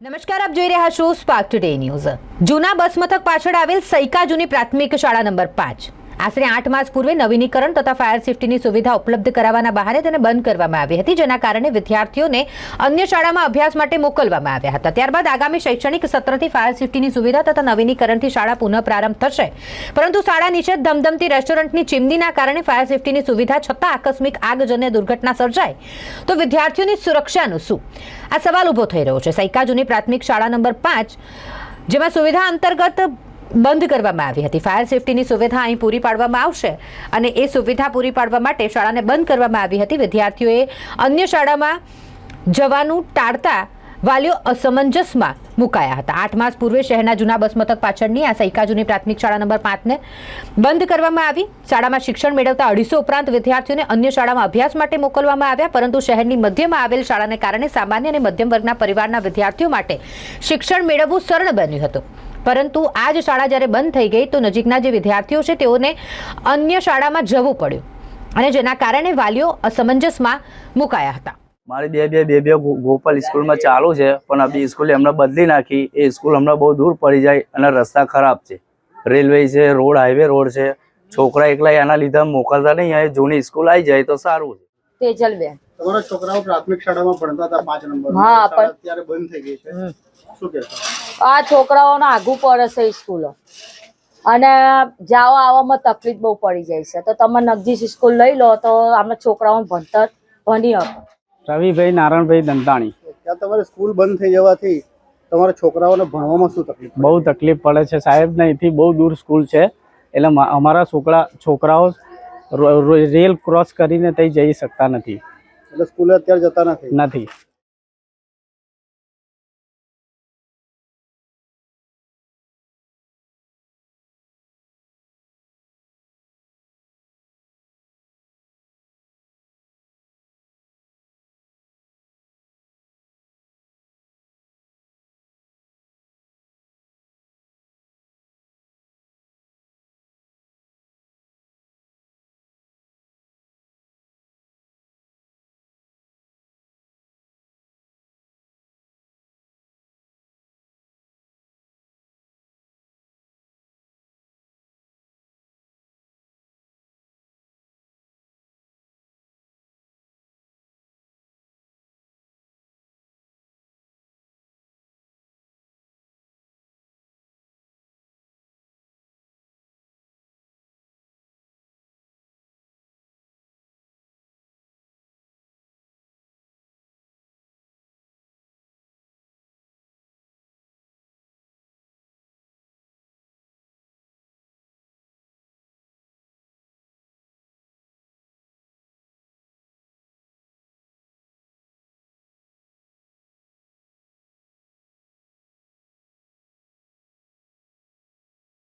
નમસ્કાર, આપ જોઈ રહ્યા છો સ્પાર્ક ટુડે ન્યૂઝ જૂના બસ મથક પાછળ આવેલ સૈકા જૂની પ્રાથમિક શાળા નંબર પાંચ. આશરે આઠ માસ પૂર્વે નવીનીકરણ તથા ફાયર સેફટીની સુવિધા ઉપલબ્ધ કરાવવાના બહાને તેને બંધ કરવામાં આવી હતી, જેના કારણે વિદ્યાર્થીઓને અન્ય શાળામાં અભ્યાસ માટે મોકલવામાં આવ્યા હતા. ત્યારબાદ આગામી શૈક્ષણિક સત્રથી ફાયર સેફટીની સુવિધા તથા નવીનીકરણથી શાળા પુનઃ પ્રારંભ થશે. પરંતુ શાળા નિષેધ ધમધમતી રેસ્ટોરન્ટની ચીમનીના કારણે ફાયર સેફટીની સુવિધા છતાં આકસ્મિક આગજન્ય દુર્ઘટના સર્જાય તો વિદ્યાર્થીઓની સુરક્ષાનું શું? આ સવાલ ઊભો થઈ રહ્યો છે. સૈકાજુની પ્રાથમિક શાળા નંબર પાંચ, જેમાં સુવિધા અંતર્ગત બંધ કરવામાં આવી હતી. ફાયર સેફટીની સુવિધા અહીં પૂરી પાડવામાં આવશે અને એ સુવિધા પૂરી પાડવા માટે શાળાને બંધ કરવામાં આવી હતી. વિદ્યાર્થીઓએ અન્ય શાળામાં જવાનું ટાળતા વાલીઓ અસમંજસમાં મુકાયા હતા. આઠ માસ પૂર્વે શહેરના જૂના બસ મથક પાછળની આ સૈકા જૂની પ્રાથમિક શાળા નંબર પાંચને બંધ કરવામાં આવી. શાળામાં શિક્ષણ મેળવતા અઢીસો ઉપરાંત વિદ્યાર્થીઓને અન્ય શાળામાં અભ્યાસ માટે મોકલવામાં આવ્યા, પરંતુ શહેરની મધ્યમાં આવેલ શાળાને કારણે સામાન્ય અને મધ્યમ વર્ગના પરિવારના વિદ્યાર્થીઓ માટે શિક્ષણ મેળવવું સરળ બન્યું હતું. પરંતુ આ જ શાળા જ્યારે બંધ થઈ ગઈ તો નજીકના જે વિદ્યાર્થીઓ છે તેઓને અન્ય શાળામાં જવું પડ્યું અને જેના કારણે વાલીઓ અસમંજસમાં મુકાયા હતા. મારી બે બે બે બે ગોપાલ સ્કૂલમાં ચાલુ છે પણ આપણી સ્કૂલ હમણાં બદલી નાખી. એ સ્કૂલ હમણાં બહુ દૂર પડી જાય અને રસ્તા ખરાબ છે. રેલવે છે રોડ હાઈવે રોડ છે. છોકરા એકલા એના લીધે મોકલતા નહીં અહીં જૂની સ્કૂલ આવી જાય તો સારું છે. તેજલબેન તમારા છોકરાઓ પ્રાથમિક શાળામાં ભણતા હતા પાંચ નંબર હા, પણ- અત્યારે બંધ થઈ ગઈ છે. શું કહેશો? આ છોકરાઓને આઘું પડે છે સ્કૂલ. અને જાઓ આવવામાં તકલીફ બહુ પડી જાય છે. તો તમે નજીક સ્કૂલ લઈ લો તો આમના છોકરાઓનું ભણતર ભણી શકો રવિભાઈ નારાયણભાઈ દંતાણી. ત્યાં તમારે સ્કૂલ બંધ થઈ જવાથી તમારા છોકરાઓને ભણવામાં શું તકલીફ બહુ તકલીફ પડે છે સાહેબ અહીંથી બહુ દૂર સ્કૂલ છે. એટલે અમારા છોકરા છોકરાઓ રો- રો- રેલ ક્રોસ કરીને તઈ જઈ શકતા નથી. એટલે સ્કૂલે અત્યારે જતા નથી? નથી.